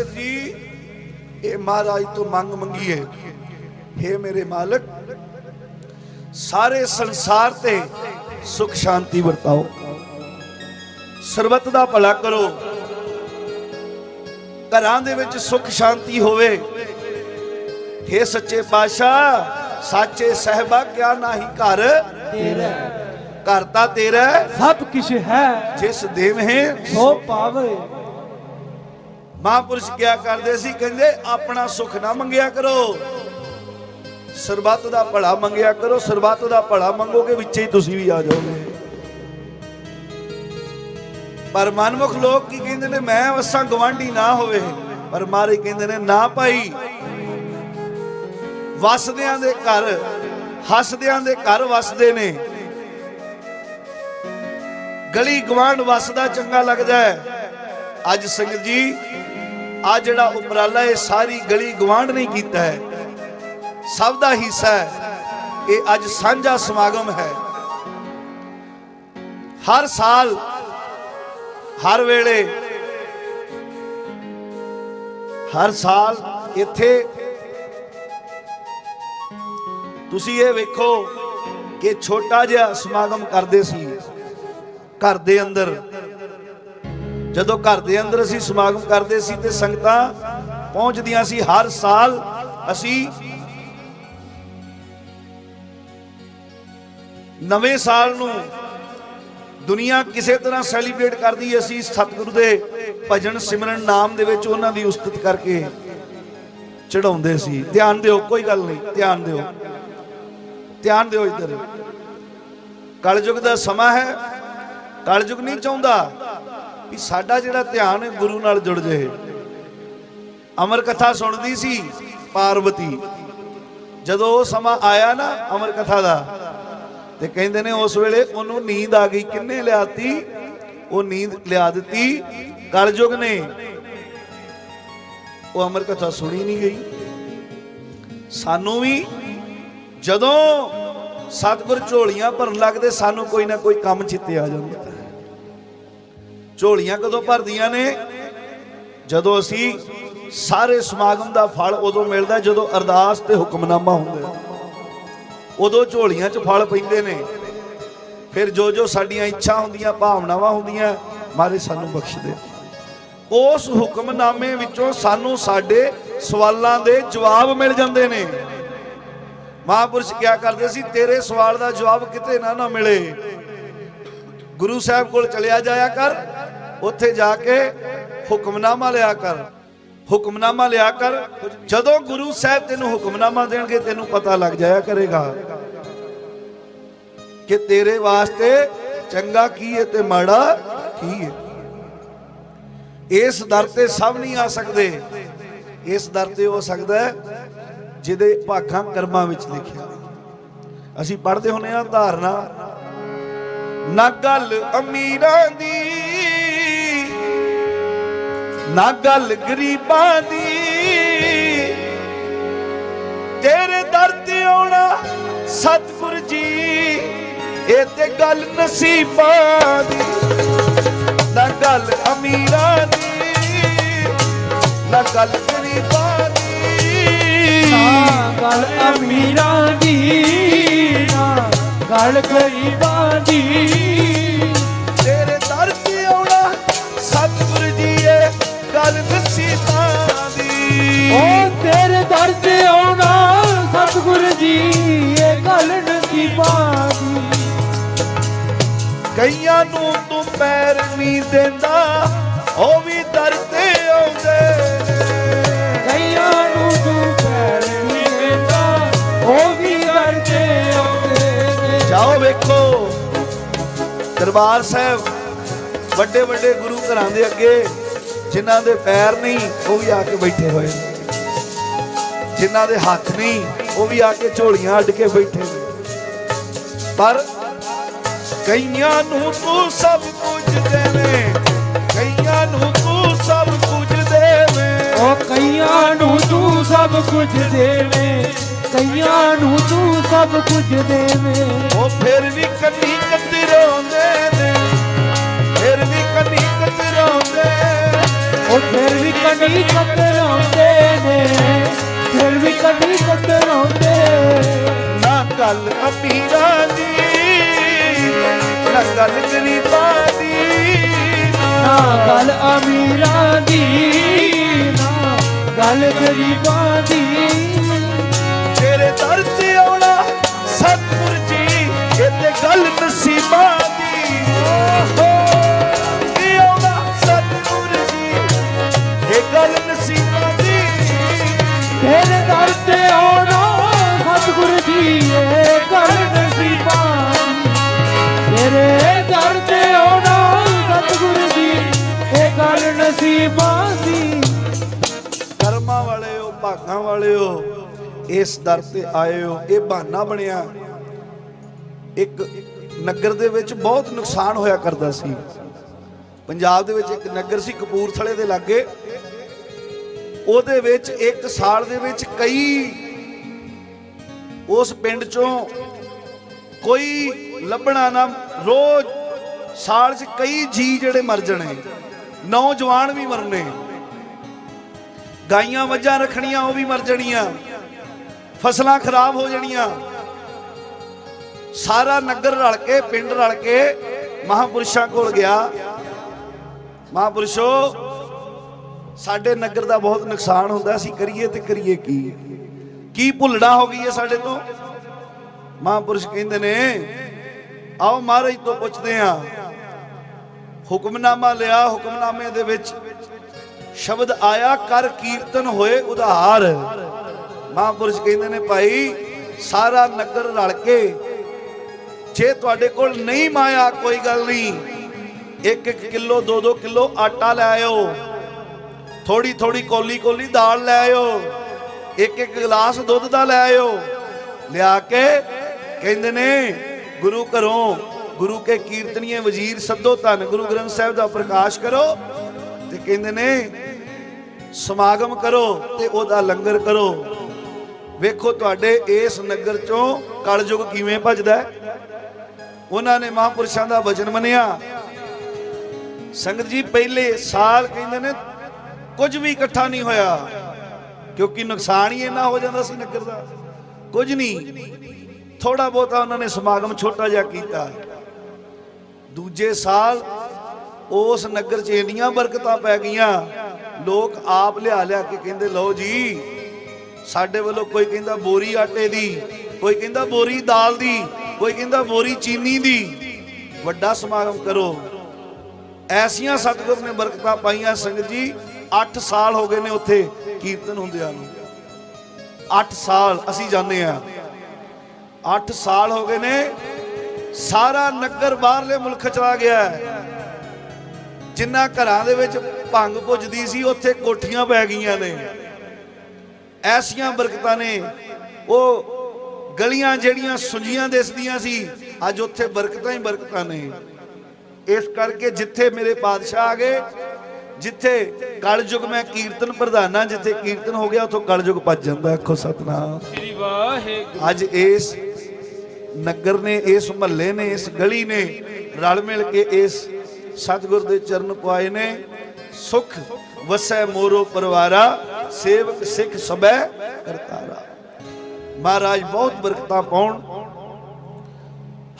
ਸੰਗਤ ਜੀ ਇਹ ਮਹਾਰਾਜ ਤੋਂ ਮੰਗ ਮੰਗੀਏ हे ਮੇਰੇ ਮਾਲਕ ਸਾਰੇ ਸੰਸਾਰ ਤੇ ਸੁਖ ਸ਼ਾਂਤੀ ਵਰਤਾਓ। ਸਰਬੱਤ ਦਾ ਭਲਾ ਕਰੋ। ਘਰਾਂ ਦੇ ਵਿੱਚ ਸੁਖ ਸ਼ਾਂਤੀ ਹੋਵੇ। हे ਸੱਚੇ ਪਾਤਸ਼ਾਹ ਸਾਚੇ ਸਹਿਬਾ ਕਿਆ ਨਾਹੀ ਘਰ? ਤੇਰਾ ਘਰ ਤਾਂ ਤੇਰਾ ਹੈ, ਸਭ ਕਿਛ ਹੈ। ਜਿਸ ਦੇਵੇਂ ਸੋ ਪਾਵੇ। ਮਹਾਂਪੁਰਸ਼ ਕਿਆ ਕਰਦੇ ਸੀ? ਕਹਿੰਦੇ, ਆਪਣਾ ਸੁਖ ਨਾ ਮੰਗਿਆ ਕਰੋ। ਸਰਬੱਤ ਦਾ ਭਲਾ ਮੰਗਿਆ ਕਰੋ। ਸਰਬੱਤ ਦਾ ਭਲਾ ਮੰਗੋਗੇ, ਵਿੱਚ ਹੀ ਤੁਸੀਂ ਵੀ ਆ ਜਾਓਗੇ। ਪਰ ਮਨਮੁਖ ਲੋਕ ਕੀ ਕਹਿੰਦੇ ਨੇ? ਮੈਂ ਵਸਾਂ ਗਵਾਂਢੀ ਨਾ ਹੋਵੇ, ਪਰ ਮਾਰੇ ਕਹਿੰਦੇ ਨੇ, ਨਾ ਭਾਈ। ਵਸਦਿਆਂ ਦੇ ਘਰ, ਹੱਸਦਿਆਂ ਦੇ ਘਰ ਵਸਦੇ ਨੇ। ਗਲੀ ਗਵਾਂਢ ਵਸਦਾ ਚੰਗਾ ਲੱਗਦਾ ਹੈ। ਅੱਜ ਸੰਗਤ ਜੀ ਆ ਜਿਹੜਾ ਉਪਰਾਲਾ ਇਹ ਸਾਰੀ ਗਲੀ ਗਵਾਂਢ ਨੇ ਕੀਤਾ ਹੈ, ਸਭ ਦਾ ਹਿੱਸਾ ਹੈ, ਇਹ ਅੱਜ ਸਾਂਝਾ ਸਮਾਗਮ ਹੈ। ਹਰ ਸਾਲ, ਹਰ ਵੇਲੇ, ਹਰ ਸਾਲ ਇੱਥੇ ਤੁਸੀਂ ਇਹ ਵੇਖੋ ਕਿ ਛੋਟਾ ਜਿਹਾ ਸਮਾਗਮ ਕਰਦੇ ਸੀ, ਘਰ ਦੇ ਅੰਦਰ। ਜਦੋਂ ਘਰ ਦੇ ਅੰਦਰ ਅਸੀਂ ਸਮਾਗਮ ਕਰਦੇ ਸੀ ਤੇ ਸੰਗਤਾਂ ਪਹੁੰਚਦੀਆਂ ਸੀ, ਹਰ ਸਾਲ ਅਸੀਂ ਨਵੇਂ ਸਾਲ ਨੂੰ ਦੁਨੀਆ ਕਿਸੇ ਤਰ੍ਹਾਂ ਸੈਲੀਬ੍ਰੇਟ ਕਰਦੀ ਅਸੀਂ ਸਤਿਗੁਰੂ ਦੇ ਭਜਨ ਸਿਮਰਨ ਨਾਮ ਦੇ ਵਿੱਚ ਉਹਨਾਂ ਦੀ ਉਸਤਤ ਕਰਕੇ ਚੜਾਉਂਦੇ ਸੀ। ਧਿਆਨ ਦਿਓ, ਕੋਈ ਗੱਲ ਨਹੀਂ, ਧਿਆਨ ਦਿਓ। ਧਿਆਨ ਦਿਓ ਇੱਧਰ। ਕਲਯੁਗ ਦਾ ਸਮਾਂ ਹੈ, ਕਲਯੁਗ ਨਹੀਂ ਚਾਹੁੰਦਾ। ਕਿ ਸਾਡਾ ਜਿਹੜਾ ਧਿਆਨ ਹੈ ਗੁਰੂ ਨਾਲ ਜੁੜ ਜਾਏ। ਅਮਰ ਕਥਾ ਸੁਣਦੀ ਸੀ ਪਾਰਵਤੀ। ਜਦੋਂ ਉਹ ਸਮਾਂ ਆਇਆ ਨਾ ਅਮਰ ਕਥਾ ਦਾ, ਤੇ ਕਹਿੰਦੇ ਨੇ ਉਸ ਵੇਲੇ ਉਹਨੂੰ ਨੀਂਦ ਆ ਗਈ। ਕਿੰਨੇ ਲਿਆਤੀ? ਉਹ ਨੀਂਦ ਲਿਆ ਦਿੱਤੀ। ਕਲਯੁਗ ਨੇ। ਉਹ ਅਮਰ ਕਥਾ ਸੁਣੀ ਨਹੀਂ ਗਈ। ਸਾਨੂੰ ਵੀ ਜਦੋਂ ਸਤਿਗੁਰ ਝੋਲੀਆਂ ਭਰਨ ਲੱਗਦੇ, ਸਾਨੂੰ ਕੋਈ ਨਾ ਕੋਈ ਕੰਮ ਚਿੱਤੇ ਆ ਜਾਂਦਾ। ਝੋਲੀਆਂ ਕਦੋਂ ਭਰਦੀਆਂ ਨੇ? ਜਦੋਂ ਅਸੀਂ ਸਾਰੇ ਸਮਾਗਮ ਦਾ ਫਲ ਉਦੋਂ ਮਿਲਦਾ ਜਦੋਂ ਅਰਦਾਸ ਤੇ ਹੁਕਮਨਾਮਾ ਹੁੰਦਾ ਉਦੋਂ ਝੋਲੀਆਂ 'ਚ ਫਲ ਪੈਂਦੇ ਨੇ। ਫਿਰ ਜੋ ਜੋ ਸਾਡੀਆਂ ਇੱਛਾ ਹੁੰਦੀਆਂ, ਭਾਵਨਾਵਾਂ ਹੁੰਦੀਆਂ, ਮਾਰੇ ਸਾਨੂੰ ਬਖਸ਼ ਦੇ ਉਸ ਹੁਕਮਨਾਮੇ ਵਿੱਚੋਂ ਸਾਨੂੰ ਸਾਡੇ ਸਵਾਲਾਂ ਦੇ ਜਵਾਬ ਮਿਲ ਜਾਂਦੇ ਨੇ। ਮਹਾਂਪੁਰਸ਼ ਕਿਆ ਕਰਦੇ ਸੀ? ਤੇਰੇ ਸਵਾਲ ਦਾ ਜਵਾਬ ਕਿਤੇ ਨਾ ਨਾ ਮਿਲੇ। ਗੁਰੂ ਸਾਹਿਬ ਕੋਲ ਚਲਿਆ ਜਾਇਆ ਕਰ, ਉੱਥੇ ਜਾ ਕੇ ਹੁਕਮਨਾਮਾ ਲਿਆ ਕਰ। ਹੁਕਮਨਾਮਾ ਲਿਆ ਕਰ, ਜਦੋਂ ਗੁਰੂ ਸਾਹਿਬ ਤੈਨੂੰ ਹੁਕਮਨਾਮਾ ਦੇਣਗੇ, ਤੈਨੂੰ ਪਤਾ ਲੱਗ ਜਾਇਆ ਕਰੇਗਾ ਕਿ ਤੇਰੇ ਵਾਸਤੇ ਚੰਗਾ ਕੀ ਹੈ ਤੇ ਮਾੜਾ ਕੀ ਹੈ ਇਸ ਦਰ ਤੇ ਸਭ ਨਹੀਂ ਆ ਸਕਦੇ। ਇਸ ਦਰ ਤੇ ਹੋ ਸਕਦਾ ਜਿਹਦੇ ਭਾਖਾਂ ਕਰਮਾਂ ਵਿੱਚ ਲਿਖਿਆ। ਅਸੀਂ ਪੜ੍ਹਦੇ ਹੁੰਨੇ ਆ ਧਾਰਨਾ ਨਾ ਗੱਲ ਅਮੀਰਾਂ ਦੀ, ਨਾ ਗੱਲ ਗਰੀਬਾਂ ਦੀ। ਤੇਰੇ ਦਰ ਤੇ ਆਉਣਾ ਸਤਿਗੁਰ ਜੀ, ਇਹ ਤੇ ਗੱਲ ਨਸੀਬਾਂ ਦੀ। ਨਾ ਗੱਲ ਅਮੀਰਾਂ ਦੀ, ਨਾ ਗੱਲ ਗਰੀਬਾਂ ਦੀ। ਨਾ ਗੱਲ ਅਮੀਰਾਂ ਦੀ, ਨਾ ਗੱਲ ਗਰੀਬਾਂ ਦੀ ਤੇਰੇ ਦਰ ਤੇ ਆਉਣਾ ਸਤਿਗੁਰ ਜੀ ਇਹ ਗੱਲ ਨਸੀਬਾਂ ਦੀ ਓ ਤੇਰੇ ਦਰ ਤੇ ਆਉਣਾ ਸਤਿਗੁਰ ਜੀ ਇਹ ਗੱਲ ਨਸੀਬਾਂ ਦੀ ਕਈਆਂ ਨੂੰ ਤੂੰ ਪੈਰ ਨਹੀਂ ਦਿੰਦਾ। ਦਰਬਾਰ ਸਾਹਿਬ ਵੱਡੇ ਵੱਡੇ ਗੁਰੂ ਘਰਾਂ ਦੇ ਅੱਗੇ ਜਿਨ੍ਹਾਂ ਦੇ ਪੈਰ ਨਹੀਂ ਉਹ ਵੀ ਆ ਕੇ ਬੈਠੇ ਹੋਏ ਨੇ। ਜਿਨ੍ਹਾਂ ਦੇ ਹੱਥ ਨਹੀਂ ਉਹ ਵੀ ਆ ਕੇ ਝੋਲੀਆਂ ਅੱਡ ਕੇ ਬੈਠੇ ਨੇ। ਪਰ ਕਈਆਂ ਨੂੰ ਤੂੰ ਸਭ ਕੁਝ ਦੇਵੇਂ ਕਈਆਂ ਨੂੰ ਤੂੰ ਸਭ ਕੁਝ ਦੇਵੇਂ ਓ ਕਈਆਂ ਨੂੰ ਤੂੰ ਸਭ ਕੁਝ ਦੇਵੇਂ ਕਈਆਂ ਨੂੰ ਤੂੰ ਸਭ ਕੁਝ ਦੇਵੇਂ ਉਹ ਫਿਰ ਵੀ ਕੰਨੀ ਉਹ ਫਿਰ ਵੀ ਕਦੀ ਕਤਰਾਉਂਦੇ ਨੇ ਫਿਰ ਵੀ ਕਦੀ ਕਤਰਾਉਂਦੇ। ਨਾ ਗੱਲ ਅਮੀਰਾਂ ਦੀ ਨਾ ਗੱਲ ਗਰੀਬਾਂ ਦੀ। ਨਾ ਗੱਲ ਅਮੀਰਾਂ ਦੀ ਨਾ ਗੱਲ ਗਰੀਬਾਂ ਦੀ। ਵਾਲਿਓ, ਇਸ ਦਰ ਤੇ ਆਏ ਹੋ ਇਹ ਬਹਾਨਾ ਬਣਿਆ। ਇੱਕ ਨਗਰ ਦੇ ਵਿੱਚ ਬਹੁਤ ਨੁਕਸਾਨ ਹੋਇਆ ਕਰਦਾ ਸੀ। ਪੰਜਾਬ ਦੇ ਵਿੱਚ ਇੱਕ ਨਗਰ ਸੀ ਕਪੂਰਥਲੇ ਦੇ ਲਾਗੇ। ਉਹਦੇ ਵਿੱਚ ਇੱਕ ਸਾਲ ਦੇ ਵਿੱਚ ਕਈ ਉਸ ਪਿੰਡ ਚੋਂ ਕੋਈ ਲੱਭਣਾ ਨਾ, ਰੋਜ਼ ਸਾਲ 'ਚ ਕਈ ਜੀ ਜਿਹੜੇ ਮਰ ਜਾਣੇ, ਨੌਜਵਾਨ ਵੀ ਮਰਨੇ। ਗਾਈਆਂ ਮੱਝਾਂ ਰੱਖਣੀਆਂ, ਉਹ ਵੀ ਮਰ ਜਾਣੀਆਂ। ਫਸਲਾਂ ਖਰਾਬ ਹੋ ਜਾਣੀਆਂ। ਸਾਰਾ ਨਗਰ ਰਲ ਕੇ, ਪਿੰਡ ਰਲ ਕੇ ਮਹਾਪੁਰਸ਼ਾਂ ਕੋਲ ਗਿਆ। ਮਹਾਪੁਰਸ਼ੋ, ਸਾਡੇ ਨਗਰ ਦਾ ਬਹੁਤ ਨੁਕਸਾਨ ਹੁੰਦਾ, ਅਸੀਂ ਕਰੀਏ ਤੇ ਕਰੀਏ ਕੀ? ਕੀ ਭੁੱਲਣਾ ਹੋ ਗਈ ਹੈ ਸਾਡੇ ਤੋਂ? ਮਹਾਪੁਰਸ਼ ਕਹਿੰਦੇ ਨੇ, ਆਓ ਮਹਾਰਾਜ ਤੋਂ ਪੁੱਛਦੇ ਆ ਹੁਕਮਨਾਮਾ ਲਿਆ, ਹੁਕਮਨਾਮੇ ਦੇ ਵਿੱਚ ਸ਼ਬਦ ਆਇਆ, ਕਰ ਕੀਰਤਨ ਹੋਏ ਉਧਾਰ। ਮਹਾਂਪੁਰਸ਼ ਕਹਿੰਦੇ ਨੇ, ਭਾਈ, ਸਾਰਾ ਨਗਰ ਰਲ ਕੇ, ਜੇ ਤੁਹਾਡੇ ਕੋਲ ਨਹੀਂ ਮਾਇਆ, ਕੋਈ ਗੱਲ ਨਹੀਂ। ਇੱਕ ਇੱਕ ਕਿਲੋ, ਦੋ ਦੋ ਕਿਲੋ ਆਟਾ ਲੈ ਆਇਓ। ਥੋੜੀ ਥੋੜੀ ਕੋਲੀ ਕੋਲੀ ਦਾਲ ਲੈ ਆਇਓ। ਇੱਕ ਇੱਕ ਗਲਾਸ ਦੁੱਧ ਦਾ ਲੈ ਆਇਓ। ਲਿਆ ਕੇ ਕਹਿੰਦੇ ਨੇ, ਗੁਰੂ ਘਰੋਂ, ਗੁਰੂ ਕੇ ਕੀਰਤਨੀਏ ਵਜ਼ੀਰ ਸੱਦੋ ਧੰਨ, ਗੁਰੂ ਗ੍ਰੰਥ ਸਾਹਿਬ ਦਾ ਪ੍ਰਕਾਸ਼ ਕਰੋ। ਤੇ ਕਹਿੰਦੇ ਨੇ, ਸਮਾਗਮ ਕਰੋ ਤੇ ਉਹਦਾ ਲੰਗਰ ਕਰੋ। ਵੇਖੋ ਤੁਹਾਡੇ ਇਸ ਨਗਰ ਚੋਂ ਕਲਯੁਗ ਕਿਵੇਂ ਭਜਦਾ ਉਹਨਾਂ ਨੇ ਮਹਾਂਪੁਰਸ਼ਾਂ ਦਾ ਵਚਨ ਮੰਨਿਆ। ਸੰਗਤ ਜੀ, ਪਹਿਲੇ ਸਾਲ ਕਹਿੰਦੇ ਨੇ, ਕੁਝ ਵੀ ਇਕੱਠਾ ਨਹੀਂ ਹੋਇਆ। ਕਿਉਂਕਿ ਨੁਕਸਾਨ ਹੀ ਇੰਨਾ ਹੋ ਜਾਂਦਾ ਸੀ ਨਗਰ ਦਾ। ਕੁਝ ਨਹੀਂ। ਥੋੜਾ ਬਹੁਤਾ ਉਹਨਾਂ ਨੇ ਸਮਾਗਮ ਛੋਟਾ ਜਿਹਾ ਕੀਤਾ। ਦੂਜੇ ਸਾਲ ਉਸ ਨਗਰ 'ਚ ਇੰਨੀਆਂ ਬਰਕਤਾਂ ਪੈ ਗਈਆਂ। ਲੋਕ ਆਪ ਲਿਆ ਲਿਆ ਕੇ ਕਹਿੰਦੇ, ਲਓ ਜੀ, ਸਾਡੇ ਵੱਲੋਂ ਕੋਈ ਕਹਿੰਦਾ ਬੋਰੀ ਆਟੇ ਦੀ, ਕੋਈ ਕਹਿੰਦਾ ਬੋਰੀ ਦਾਲ ਦੀ, ਕੋਈ ਕਹਿੰਦਾ ਬੋਰੀ ਚੀਨੀ ਦੀ, ਵੱਡਾ ਸਮਾਗਮ ਕਰੋ। ਐਸੀਆਂ ਸਤਿਗੁਰ ਨੇ ਬਰਕਤਾਂ ਪਾਈਆਂ, ਸੰਗਤ ਜੀ 8 ਸਾਲ ਹੋ ਗਏ ਨੇ ਉੱਥੇ ਕੀਰਤਨ ਹੁੰਦਿਆਂ ਨੂੰ। 8 ਸਾਲ ਅਸੀਂ ਜਾਂਦੇ ਆ 8 ਸਾਲ ਹੋ ਗਏ ਨੇ, ਸਾਰਾ ਨਗਰ ਬਾਹਰਲੇ ਮੁਲਕ ਚਲਾ ਗਿਆ। ਹੈ ਜਿੰਨਾ ਘਰਾਂ ਦੇ ਵਿੱਚ ਭੰਗ ਪੁੱਜਦੀ ਸੀ ਉੱਥੇ ਕੋਠੀਆਂ ਪੈ ਗਈਆਂ ਨੇ। ਐਸੀਆਂ ਬਰਕਤਾਂ ਨੇ। ਉਹ ਗਲੀਆਂ ਜਿਹੜੀਆਂ ਸੁੰਜੀਆਂ ਦਿਸਦੀਆਂ ਸੀ ਅੱਜ ਉੱਥੇ ਬਰਕਤਾਂ ਹੀ ਬਰਕਤਾਂ ਨੇ। ਇਸ ਕਰਕੇ ਜਿੱਥੇ ਮੇਰੇ ਪਾਤਸ਼ਾਹ ਆ ਗਏ ਜਿੱਥੇ ਕਲਯੁਗ ਮੈਂ ਕੀਰਤਨ ਪ੍ਰਧਾਨਾ ਜਿੱਥੇ ਕੀਰਤਨ ਹੋ ਗਿਆ ਉੱਥੋਂ ਕਲਯੁਗ ਭੱਜ ਜਾਂਦਾ ਆਖੋ ਸਤਨਾਮ। ਸ੍ਰੀ ਵਾਹਿਗੁਰੂ। ਅੱਜ ਇਸ ਨਗਰ ਨੇ ਇਸ ਮਹੱਲੇ ਨੇ ਇਸ ਗਲੀ ਨੇ ਰਲ ਮਿਲ ਕੇ ਇਸ ਸਤਿਗੁਰ ਦੇ ਚਰਨ ਪਾਏ ਨੇ। ਸੁਖ ਵਸੈ ਮੋਰੋ ਪਰਵਾਰਾ, ਸੇਵਕ ਸਿੱਖ ਸਬੈ ਕਰਤਾਰਾ। ਮਹਾਰਾਜ, ਬਹੁਤ ਬਰਕਤਾਂ ਪਾਉਣ।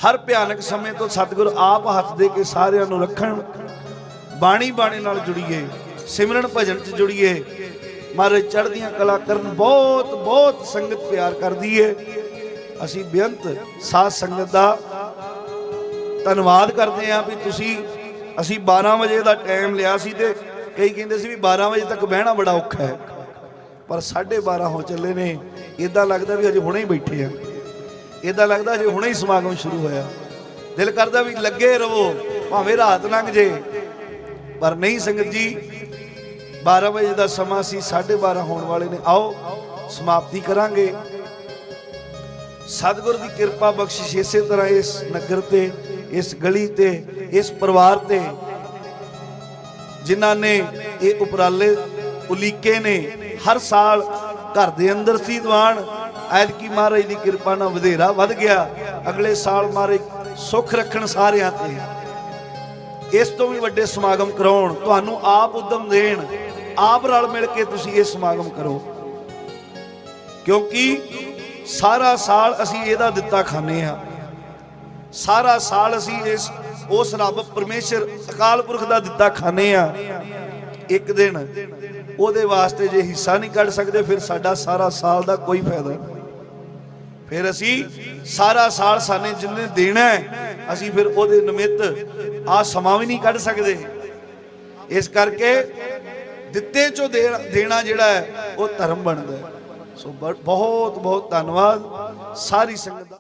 ਹਰ ਭਿਆਨਕ ਸਮੇਂ ਤੋਂ ਸਤਿਗੁਰ ਆਪ ਹੱਥ ਦੇ ਕੇ ਸਾਰਿਆਂ ਨੂੰ ਰੱਖਣ, ਬਾਣੀ ਬਾਣੀ ਨਾਲ ਜੁੜੀਏ, ਸਿਮਰਨ ਭਜਨ ਚ ਜੁੜੀਏ। ਮਹਾਰਾਜ, ਚੜ੍ਹਦੀਆਂ ਕਲਾ ਕਰਨ ਬਹੁਤ ਬਹੁਤ ਸੰਗਤ ਪਿਆਰ ਕਰਦੀ ਏ। ਅਸੀਂ ਬੇਅੰਤ ਸਾਧ ਸੰਗਤ ਦਾ ਧੰਨਵਾਦ ਕਰਦੇ ਹਾਂ ਵੀ ਤੁਸੀਂ ਅਸੀਂ 12 ਵਜੇ ਦਾ ਟਾਈਮ ਲਿਆ ਸੀ ਤੇ ਕਈ ਕਹਿੰਦੇ ਸੀ ਵੀ 12 ਵਜੇ ਤੱਕ ਬਹਿਣਾ ਬੜਾ ਔਖਾ ਹੈ। ਪਰ 12:30 ਹੋ ਚੱਲੇ ਨੇ। ਇਦਾਂ ਲੱਗਦਾ ਵੀ ਅਜੇ ਹੁਣੇ ਹੀ ਬੈਠੇ ਆ। ਇਦਾਂ ਲੱਗਦਾ ਅਜੇ ਹੁਣੇ ਹੀ ਸਮਾਗਮ ਸ਼ੁਰੂ ਹੋਇਆ। ਦਿਲ ਕਰਦਾ ਵੀ ਲੱਗੇ ਰਵੋ ਭਾਵੇਂ ਰਾਤ ਲੰਘ ਜੇ। ਪਰ ਨਹੀਂ ਸੰਗਤ ਜੀ 12 ਵਜੇ ਦਾ ਸਮਾਂ ਸੀ 12:30 ਹੋਣ ਵਾਲੇ ਨੇ। ਆਓ, ਸਮਾਪਤੀ ਕਰਾਂਗੇ। ਸਤਿਗੁਰ ਦੀ ਕਿਰਪਾ ਬਖਸ਼ਿਸ਼ ਇਸੇ ਤਰ੍ਹਾਂ ਇਸ ਨਗਰ ਤੇ, ਇਸ ਗਲੀ ਤੇ ਇਸ ਪਰਿਵਾਰ ਤੇ, ਜਿਨ੍ਹਾਂ ਨੇ ਇਹ ਉਪਰਾਲੇ ਉਲੀਕੇ ਨੇ, ਹਰ ਸਾਲ ਘਰ ਦੇ ਅੰਦਰ ਸੀ ਦੀਵਾਨ, ਐਤਕੀ ਮਹਾਰਾਜ ਦੀ ਕਿਰਪਾ ਨਾਲ ਵਧੇਰਾ ਵੱਧ ਗਿਆ। ਅਗਲੇ ਸਾਲ ਮਹਾਰਾਜ ਸੁੱਖ ਰੱਖਣ ਸਾਰਿਆਂ ਤੇ। ਇਸ ਤੋਂ ਵੀ ਵੱਡੇ ਸਮਾਗਮ ਕਰਾਉਣ, ਤੁਹਾਨੂੰ ਆਪ ਉਦਮ ਦੇਣ, ਆਪ ਰਲ ਮਿਲ ਕੇ ਤੁਸੀਂ ਇਹ ਸਮਾਗਮ ਕਰੋ। ਕਿਉਂਕਿ ਸਾਰਾ ਸਾਲ ਅਸੀਂ ਇਹਦਾ ਦਿੱਤਾ ਖਾਂਦੇ ਆ ਸਾਰਾ ਸਾਲ ਅਸੀਂ ਇਸ ਉਸ ਰੱਬ ਪਰਮੇਸ਼ਰ ਅਕਾਲ ਪੁਰਖ ਦਾ ਦਿੱਤਾ ਖਾਂਦੇ ਆ। ਇੱਕ ਦਿਨ ਉਹਦੇ ਵਾਸਤੇ ਜੇ ਹਿੱਸਾ ਨਹੀਂ ਕੱਢ ਸਕਦੇ, ਫਿਰ ਸਾਡਾ ਸਾਰਾ ਸਾਲ ਦਾ ਕੋਈ ਫਾਇਦਾ ਨਹੀਂ। ਫਿਰ ਅਸੀਂ ਸਾਰਾ ਸਾਲ ਸਾਨੇ ਜਿੰਨੇ ਦੇਣਾ ਅਸੀਂ ਫਿਰ ਉਹਦੇ ਨਿਮਿਤ ਆ ਸਮਾਂ ਵੀ ਨਹੀਂ ਕੱਢ ਸਕਦੇ। ਇਸ ਕਰਕੇ ਦਿੱਤੇ ਚੋਂ ਦੇ- ਦੇਣਾ ਜਿਹੜਾ ਹੈ, ਉਹ ਧਰਮ ਬਣਦਾ ਹੈ। ਸੋ ਬਹੁਤ ਬਹੁਤ ਧੰਨਵਾਦ। ਸਾਰੀ ਸੰਗਤ